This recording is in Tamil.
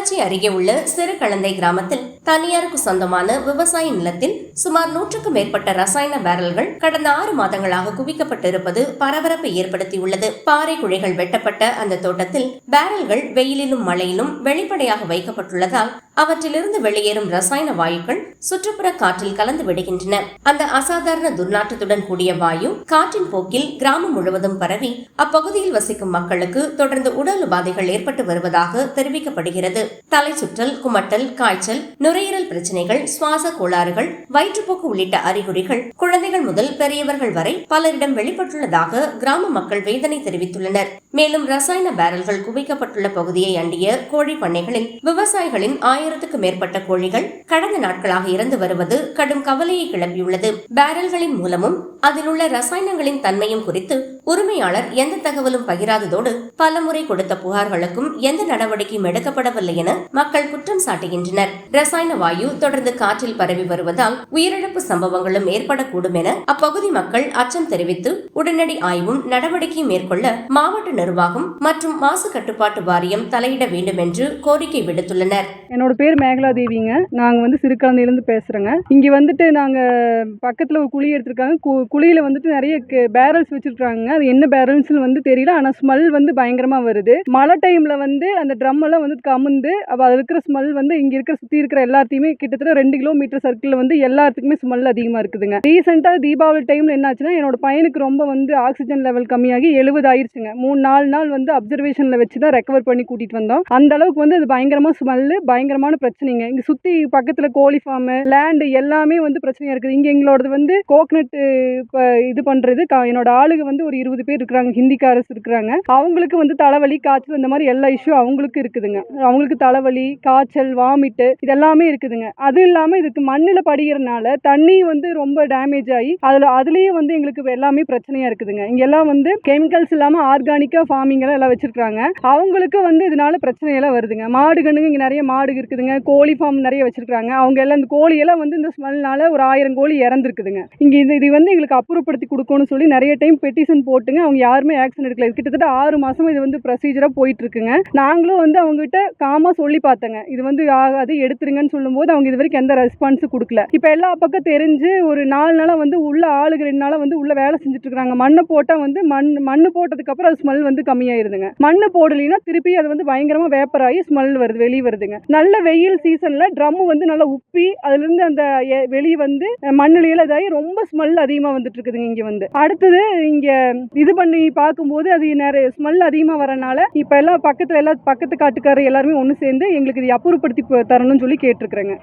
பொள்ளாச்சி அருகே உள்ள சிறுகலந்தை கிராமத்தில் தனியாருக்கு சொந்தமான விவசாய நிலத்தில் சுமார் நூற்றுக்கும் மேற்பட்ட ரசாயன பேரல்கள் கடந்த ஆறு மாதங்களாக குவிக்கப்பட்டிருப்பது பரபரப்பை ஏற்படுத்தியுள்ளது. பாறை குழிகள் வெட்டப்பட்ட அந்த தோட்டத்தில் பேரல்கள் வெயிலிலும் மழையிலும் வெளிப்படையாக வைக்கப்பட்டுள்ளதால் அவற்றிலிருந்து வெளியேறும் ரசாயன வாயுக்கள் சுற்றுப்புற காற்றில் கலந்து விடுகின்றன. அந்த அசாதாரண துர்நாற்றத்துடன் கூடிய வாயு காற்றின் போக்கில் கிராமம் முழுவதும் பரவி அப்பகுதியில் வசிக்கும் மக்களுக்கு தொடர்ந்து உடல் உபாதைகள் ஏற்பட்டு வருவதாக தெரிவிக்கப்படுகிறது. தலை சுற்றல் குமட்டல் காய்ச்சல் நுரை நுரையீரல் பிரச்சனைகள் சுவாச கோளாறுகள் வயிற்றுப்போக்கு உள்ளிட்ட அறிகுறிகள் குழந்தைகள் முதல் பெரியவர்கள் வரை பலரிடம் வெளிப்பட்டுள்ளதாக கிராம மக்கள் வேதனை தெரிவித்துள்ளனர். மேலும் ரசாயன பேரல்கள் குவிக்கப்பட்டுள்ள பகுதியை அண்டிய கோழி பண்ணைகளில் விவசாயிகளின் ஆயிரத்துக்கு மேற்பட்ட கோழிகள் கடந்த நாட்களாக இறந்து வருவது கடும் கவலையை கிளப்பியுள்ளது. பேரல்களின் மூலமும் அதில் உள்ள ரசாயனங்களின் தன்மையும் குறித்து உரிமையாளர் எந்த தகவலும் பகிராததோடு பலமுறை கொடுத்த புகார்களுக்கும் எந்த நடவடிக்கையும் எடுக்கப்படவில்லை என மக்கள் குற்றம் சாட்டுகின்றனர். ரசாயன வாயு தொடர்ந்து காற்றில் பரவி வருவதால் உயிரிழப்பு சம்பவங்களும் ஏற்படக்கூடும் என அப்பகுதி மக்கள் அச்சம் தெரிவித்து உடனடி ஆய்வும் நடவடிக்கையும் மேற்கொள்ள மாவட்ட நிர்வாகம் மற்றும் மாசு கட்டுப்பாட்டு வாரியம் தலையிட வேண்டும் என்று கோரிக்கை விடுத்துள்ளனர். என்னோட பேர் மேகலா தேவிங்க நாங்கள் வந்து சிறுகலந்தையிலேருந்து பேசுறேங்க. இங்கே வந்துட்டு நாங்க பக்கத்தில் ஒரு குழி எடுத்திருக்காங்க. கு குழியில் வந்துட்டு நிறைய பேரல்ஸ் வச்சிருக்காங்க. அது என்ன பேரல்ஸ் வந்து தெரியல. ஆனால் ஸ்மெல் வந்து பயங்கரமாக வருது. மழை டைம்ல வந்து அந்த ட்ரம் எல்லாம் வந்து கமுந்து அப்ப அதில் இருக்கிற ஸ்மெல் வந்து இங்கே இருக்கிற சுற்றி இருக்கிற எல்லாத்தையுமே கிட்டத்தட்ட ரெண்டு கிலோமீட்டர் சர்க்கிள் வந்து எல்லாத்துக்குமே ஸ்மெல் அதிகமாக இருக்குதுங்க. ரீசெண்டாக தீபாவளி டைமில் என்னாச்சுன்னா என்னோட பையனுக்கு ரொம்ப வந்து ஆக்சிஜன் லெவல் கம்மியாகி எழுபது ஆயிடுச்சுங்க மூணு நாலு நாள் வந்து அப்சர்வேஷனில் வச்சு தான் ரெக்கவர் பண்ணி கூட்டிகிட்டு வந்தோம். அந்த அளவுக்கு வந்து அது பயங்கரமாக ஸ்மெல்லு பயங்கரமான பிரச்சனைங்க. இங்கே சுற்றி பக்கத்தில் கோழி ஃபார்மு லேண்டு எல்லாமே வந்து பிரச்சனையாக இருக்குது. இங்கே எங்களோடது வந்து கோகனட் இப்போ இது பண்ணுறது என்னோட ஆளுங்க வந்து ஒரு இருபது பேர் இருக்கிறாங்க. ஹிந்திக்காரஸ் இருக்கிறாங்க. அவங்களுக்கு வந்து தலைவலி காய்ச்சல் இந்த மாதிரி எல்லா இஷ்யூ அவங்களுக்கு இருக்குதுங்க. அவங்களுக்கு தலைவலி காய்ச்சல் வாமிட்டு இதெல்லாமே இருக்குதுங்க. அதுவும் இல்லாமல் இதுக்கு மண்ணில் இருக்கிறதுனால தண்ணி வந்து ரொம்ப டேமேஜ் ஆகி அதில் அதுலேயே வந்து எங்களுக்கு எல்லாமே பிரச்சனையாக இருக்குதுங்க. இங்கெல்லாம் வந்து கெமிக்கல்ஸ் இல்லாமல் ஆர்கானிக்காக ஃபார்மிங் எல்லாம் எல்லாம் வச்சுருக்காங்க அவங்களுக்கு வந்து இதனால பிரச்சனையெல்லாம் வருதுங்க. மாடு கண்ணுங்க இங்கே நிறைய மாடு இருக்குதுங்க. கோழி ஃபார்ம் நிறைய வச்சுருக்காங்க அவங்க எல்லாம் இந்த கோழியெல்லாம் வந்து இந்த ஸ்மெல்னால ஒரு ஆயிரம் கோழி இறந்துருக்குதுங்க. இங்கே இது இது வந்து எங்களுக்கு அப்புறப்படுத்தி கொடுக்கணும்னு சொல்லி நிறைய டைம் பெட்டிஷன் போட்டுங்க. அவங்க யாருமே ஆக்ஷன் எடுக்கல. கிட்டத்தட்ட ஆறு மாதம் இது வந்து ப்ரொசீஜராக போயிட்டு இருக்குங்க நாங்களும் வந்து அவங்ககிட்ட காமாக சொல்லி பார்த்தங்க. இது வந்து ஆகாது எடுத்துருங்கன்னு சொல்லும்போது அவங்க இது வரைக்கும் எந்த ரெஸ்பான்ஸும் கொடுக்கல. இப்போ எல்லா பக்கம் தெரிஞ்சு ஒரு நாலு நாளாக வந்து உள்ள ஆளுங்க ரெண்டு நாளாக வந்து உள்ள வேலை செஞ்சுட்ருக்குறாங்க மண்ணை போட்டால் வந்து மண் மண் போட்டதுக்கப்புறம் அது ஸ்மெல் வந்து கம்மியாயிருதுங்க. மண் போடலைன்னா திருப்பி அது வந்து பயங்கரமாக வேப்பர் ஆகி ஸ்மெல் வருது வெளியே வருதுங்க. நல்ல வெயில் சீசனில் ட்ரம் வந்து நல்லா உப்பி அதுலேருந்து அந்த வெளியே வந்து மண்ணுலையில இதாகி ரொம்ப ஸ்மெல் அதிகமாக வந்துட்டு இருக்குதுங்க இங்கே வந்து. அடுத்தது இங்கே இது பண்ணி பார்க்கும்போது அது நிறைய ஸ்மெல் அதிகமாக வரனால இப்போ எல்லாம் பக்கத்தில் எல்லாம் பக்கத்து காட்டுக்காரர் எல்லாருமே ஒன்று சேர்ந்து எங்களுக்கு இது அப்புறப்படுத்தி தரணும்னு சொல்லி கேட்டிருக்கிறேங்க.